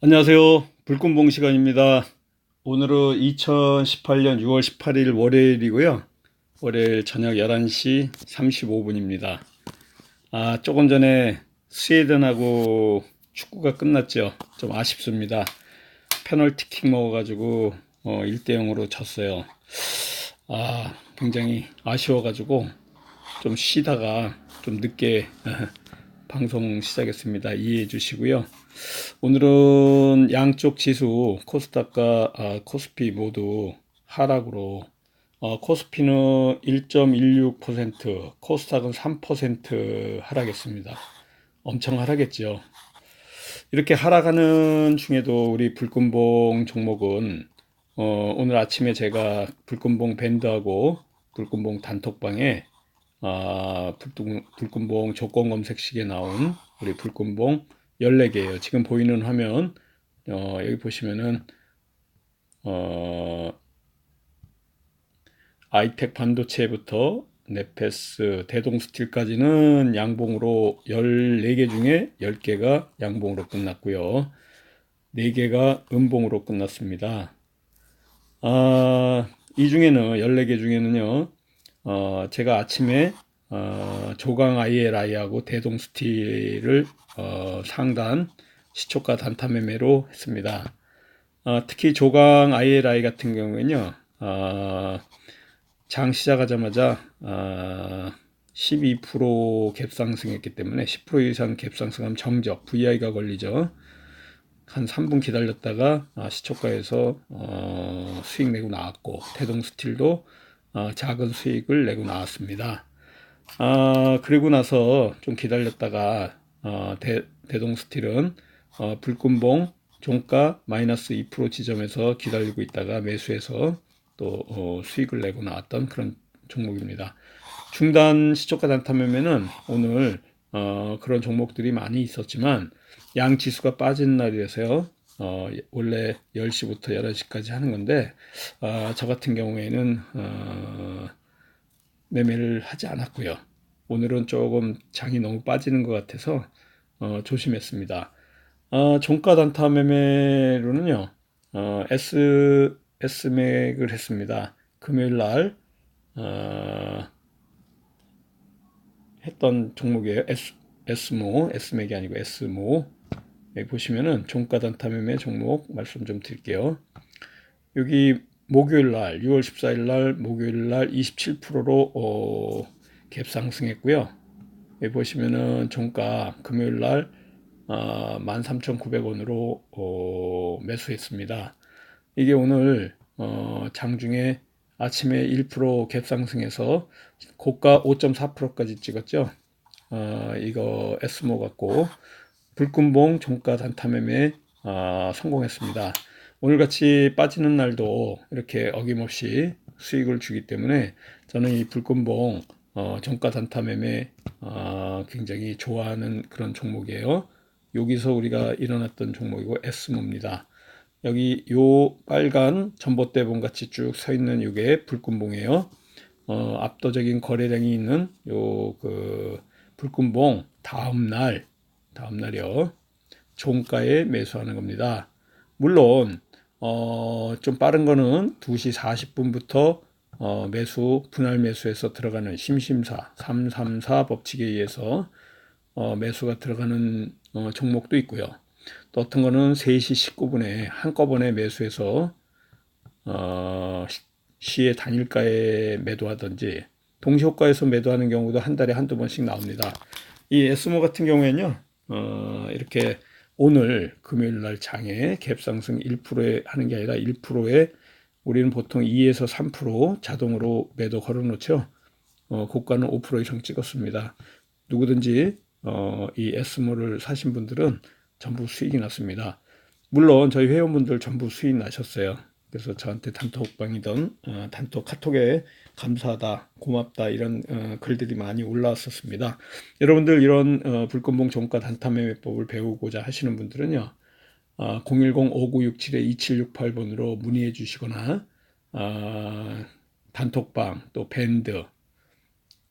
안녕하세요. 불꽃봉 시간입니다. 오늘은 2018년 6월 18일 월요일이고요. 월요일 저녁 11시 35분입니다. 아, 조금 전에 스웨덴하고 축구가 끝났죠. 좀 아쉽습니다. 페널티킥 먹어가지고 어, 1대 0으로 졌어요. 아, 굉장히 아쉬워가지고 좀 쉬다가 좀 늦게 방송 시작했습니다. 이해해 주시고요. 오늘은 양쪽 지수 코스닥과 아, 코스피 모두 하락으로 어, 코스피는 1.16%, 코스닥은 3% 하락했습니다. 엄청 하락했죠. 이렇게 하락하는 중에도 우리 불금봉 종목은 어, 오늘 아침에 제가 불금봉 밴드하고 불금봉 단톡방에 아, 불금, 불금봉 조건 검색식에 나온 우리 불금봉 14개예요. 지금 보이는 화면 어, 여기 보시면은 어, 아이텍 반도체부터 네페스, 대동스틸까지는 양봉으로 14개 중에 10개가 양봉으로 끝났고요. 4개가 음봉으로 끝났습니다. 아, 이 중에는 14개 중에는요. 어, 제가 아침에 어, 조강 ILI하고 대동 스틸을 어, 상단 시초가 단타 매매로 했습니다. 어, 특히 조강 ILI 같은 경우에는요, 어, 장 시작하자마자 어, 12% 갭상승했기 때문에 10% 이상 갭상승하면 정적, VI가 걸리죠. 한 3분 기다렸다가 아, 시초가에서 어, 수익 내고 나왔고 대동 스틸도 어, 작은 수익을 내고 나왔습니다. 아, 그리고 나서 좀 기다렸다가 어, 대, 대동스틸은 어, 불금봉 종가 마이너스 2% 지점에서 기다리고 있다가 매수해서 또 어, 수익을 내고 나왔던 그런 종목입니다. 중단 시초가 단타 매매는 오늘 어, 그런 종목들이 많이 있었지만 양 지수가 빠진 날이라서요. 어, 원래 10시부터 11시까지 하는 건데 어, 저 같은 경우에는 어, 매매를 하지 않았고요. 오늘은 조금 장이 너무 빠지는 것 같아서 어, 조심했습니다. 어, 종가 단타 매매로는요. 어, S S맥을 했습니다. 금요일 날 어, 했던 종목이에요. S S모 S맥이 아니고 S모 여기 보시면은 종가 단타 매매 종목 말씀 좀 드릴게요. 여기 목요일 날 6월 14일 날 목요일 날 27%로 어, 갭 상승했고요. 여기 보시면은 종가 금요일 날 어, 13,900원으로 어, 매수했습니다. 이게 오늘 어, 장중에 아침에 1%갭 상승해서 고가 5.4%까지 찍었죠. 어, 이거 에스모 같고 불금봉 종가 단타 매매 어, 성공했습니다. 오늘같이 빠지는 날도 이렇게 어김없이 수익을 주기 때문에 저는 이 불금봉 어, 종가 단타 매매 어, 굉장히 좋아하는 그런 종목이에요. 여기서 우리가 일어났던 종목이고 에스모입니다. 여기 요 빨간 전봇대봉 같이 쭉 서 있는 요게 불금봉이에요. 어, 압도적인 거래량이 있는 요 그 불금봉 다음 날 다음 날이요. 종가에 매수하는 겁니다. 물론 어, 좀 빠른 거는 2시 40분부터 어, 매수 분할 매수해서 들어가는 심심사 334 법칙에 의해서 어, 매수가 들어가는 어, 종목도 있고요. 또 어떤 거는 3시 19분에 한꺼번에 매수해서 어, 시의 단일가에 매도하든지 동시효과에서 매도하는 경우도 한 달에 한두 번씩 나옵니다. 이 에스모 같은 경우에는요. 어, 이렇게 오늘 금요일 날 장에 갭 상승 1%에 하는 게 아니라 1%에 우리는 보통 2에서 3% 자동으로 매도 걸어 놓죠. 어, 고가는 5% 이상 찍었습니다. 누구든지 어, 이 에스모를 사신 분들은 전부 수익이 났습니다. 물론 저희 회원분들 전부 수익 나셨어요. 그래서 저한테 단톡방이든 어, 단톡 카톡에 감사하다, 고맙다 이런 어, 글들이 많이 올라왔었습니다. 여러분들 이런 어, 불금봉 종가 단타 매매법을 배우고자 하시는 분들은요. 어, 010-5967-2768번으로 문의해 주시거나 어, 단톡방 또 밴드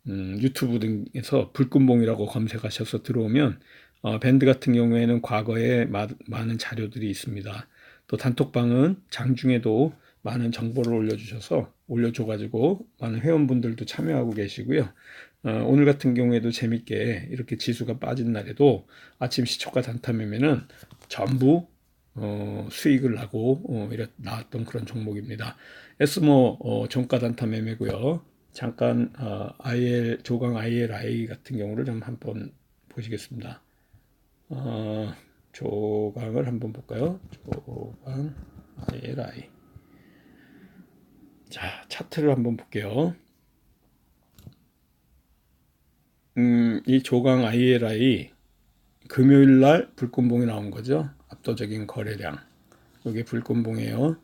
음, 유튜브 등에서 불금봉이라고 검색하셔서 들어오면 어, 밴드 같은 경우에는 과거에 마, 많은 자료들이 있습니다. 또 단톡방은 장중에도 많은 정보를 올려주셔서 올려줘가지고 많은 회원분들도 참여하고 계시고요. 어, 오늘 같은 경우에도 재밌게 이렇게 지수가 빠진 날에도 아침 시초가 단타 매매는 전부 어, 수익을 나고 어, 이렇게 나왔던 그런 종목입니다. 에스모 어, 종가 단타 매매고요. 잠깐 어, IL 조강 ILI 같은 경우를 좀 한번 보시겠습니다. 어, 조강을 한번 볼까요? 조강 ILI 자 차트를 한번 볼게요. 음, 이 조강 ILI 금요일 날 불금봉이 나온 거죠. 압도적인 거래량. 이게 불금봉이에요.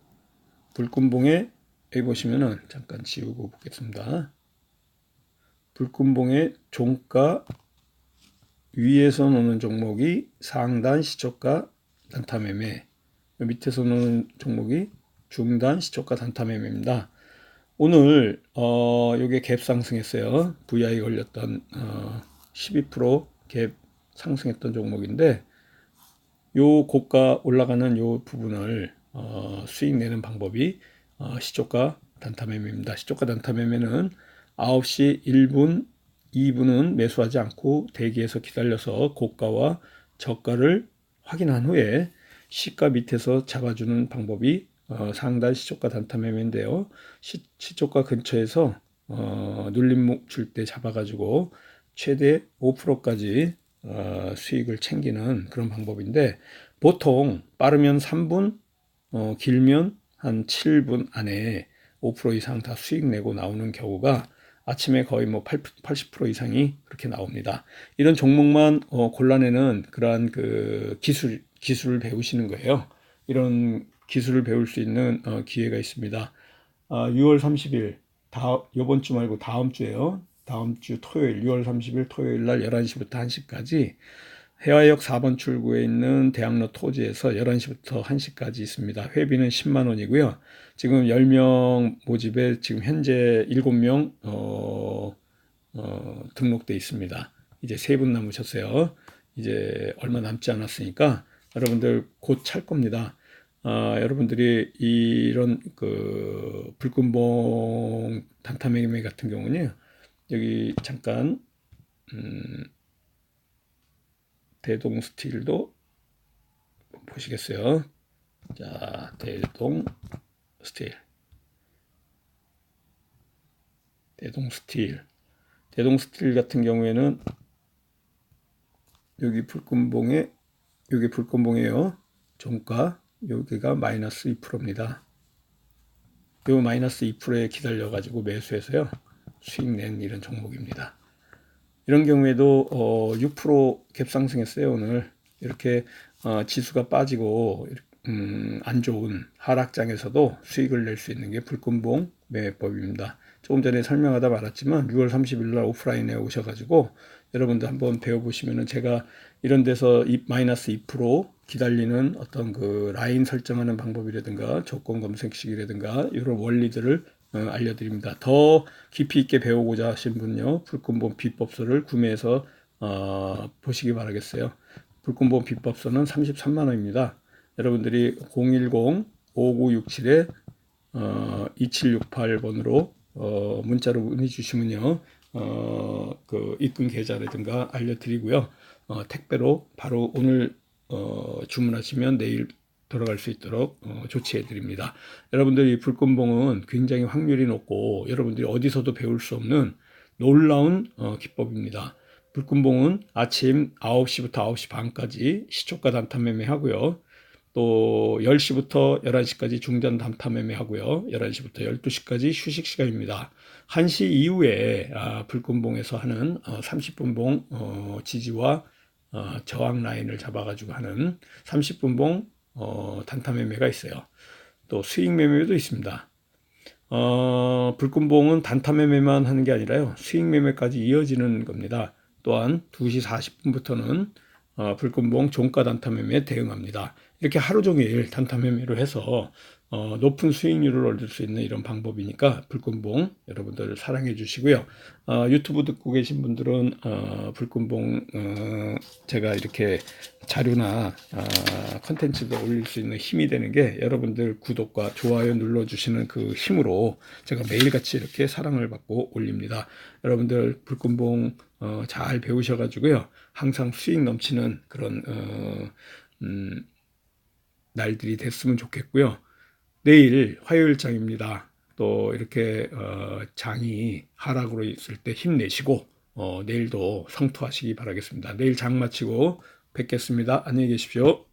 불금봉에 여기 보시면은 잠깐 지우고 보겠습니다. 불금봉의 종가 위에서 노는 종목이 상단 시초가 단타 매매, 밑에서 노는 종목이 중단 시초가 단타 매매입니다. 오늘 어 요게 갭 상승했어요. VI 걸렸던 어 12%갭 상승했던 종목인데 요 고가 올라가는 요 부분을 어 수익 내는 방법이 어 시초가 단타 매매입니다. 시초가 단타 매매는 9시 1분, 2분은 매수하지 않고 대기해서 기다려서 고가와 저가를 확인한 후에 시가 밑에서 잡아주는 방법이 어, 상단 시초가 단타 매매인데요. 시, 시초가 근처에서 어, 눌림 줄때 잡아가지고 최대 5%까지 어, 수익을 챙기는 그런 방법인데 보통 빠르면 3분, 어, 길면 한 7분 안에 5% 이상 다 수익 내고 나오는 경우가 아침에 거의 뭐 80% 이상이 그렇게 나옵니다. 이런 종목만 어, 골라내는 그러한 그 기술 기술을 배우시는 거예요. 이런 기술을 배울 수 있는 어, 기회가 있습니다. 어, 6월 30일 다 이번 주 말고 다음 주에요. 다음 주 토요일 6월 30일 토요일 날 11시부터 1시까지 해화역 4번 출구에 있는 대학로 토지에서 11시부터 1시까지 있습니다. 회비는 10만 원이고요. 지금 10명 모집에 지금 현재 7명 어, 어, 등록돼 있습니다. 이제 세분 남으셨어요. 이제 얼마 남지 않았으니까 여러분들 곧 찰 겁니다. 아, 여러분들이 이런 그 불금봉 단타 매매 같은 경우는 여기 잠깐 음, 대동 스틸도 보시겠어요? 자, 대동 스틸. 대동 스틸. 대동 스틸 같은 경우에는 여기 불금봉에 여기 불금봉이에요. 종가 여기가 마이너스 2%입니다. 요 마이너스 2%에 기다려 가지고 매수해서요. 수익 낸 이런 종목입니다. 이런 경우에도 어, 6%갭 상승했어요 오늘 이렇게 어, 지수가 빠지고 음, 안 좋은 하락장에서도 수익을 낼 수 있는 게 불금봉 매매법입니다. 조금 전에 설명하다 말았지만 6월 30일 날 오프라인에 오셔가지고 여러분들 한번 배워보시면은 제가 이런 데서 마이너스 2% 기다리는 어떤 그 라인 설정하는 방법이라든가 조건 검색식이라든가 이런 원리들을 어, 알려드립니다. 더 깊이 있게 배우고자 하신 분요, 불금본 비법서를 구매해서 어, 보시기 바라겠어요. 불금본 비법서는 33만 원입니다. 여러분들이 010-5967에 어, 2768번으로 어, 문자로 문의 주시면요, 어, 그 입금 계좌라든가 알려드리고요. 어, 택배로 바로 오늘 어, 주문하시면 내일 돌아갈 수 있도록 어, 조치해 드립니다. 여러분들 이 불금봉은 굉장히 확률이 높고 여러분들이 어디서도 배울 수 없는 놀라운 어, 기법입니다. 불금봉은 아침 9시부터 9시 반까지 시초가 단타 매매하고요. 또 10시부터 11시까지 중단 단타 매매하고요. 11시부터 12시까지 휴식 시간입니다. 1시 이후에 아, 불금봉에서 하는 어, 30분봉 어, 지지와 어, 저항 라인을 잡아가지고 하는 30분 봉 어, 단타 매매가 있어요. 또 수익 매매도 있습니다. 어, 불금봉은 단타 매매만 하는 게 아니라요. 수익 매매까지 이어지는 겁니다. 또한 2시 40분부터는 어, 불금봉 종가 단타 매매에 대응합니다. 이렇게 하루 종일 단타 매매로 해서 어, 높은 수익률을 얻을 수 있는 이런 방법이니까 불금봉 여러분들 사랑해 주시고요. 어, 유튜브 듣고 계신 분들은 어, 불금봉 어, 제가 이렇게 자료나 어, 컨텐츠도 올릴 수 있는 힘이 되는 게 여러분들 구독과 좋아요 눌러주시는 그 힘으로 제가 매일같이 이렇게 사랑을 받고 올립니다. 여러분들 불금봉 어, 잘 배우셔가지고요. 항상 수익 넘치는 그런 어, 음, 날들이 됐으면 좋겠고요. 내일 화요일 장입니다. 또 이렇게 어, 장이 하락으로 있을 때 힘내시고 어, 내일도 성투하시기 바라겠습니다. 내일 장 마치고 뵙겠습니다. 안녕히 계십시오.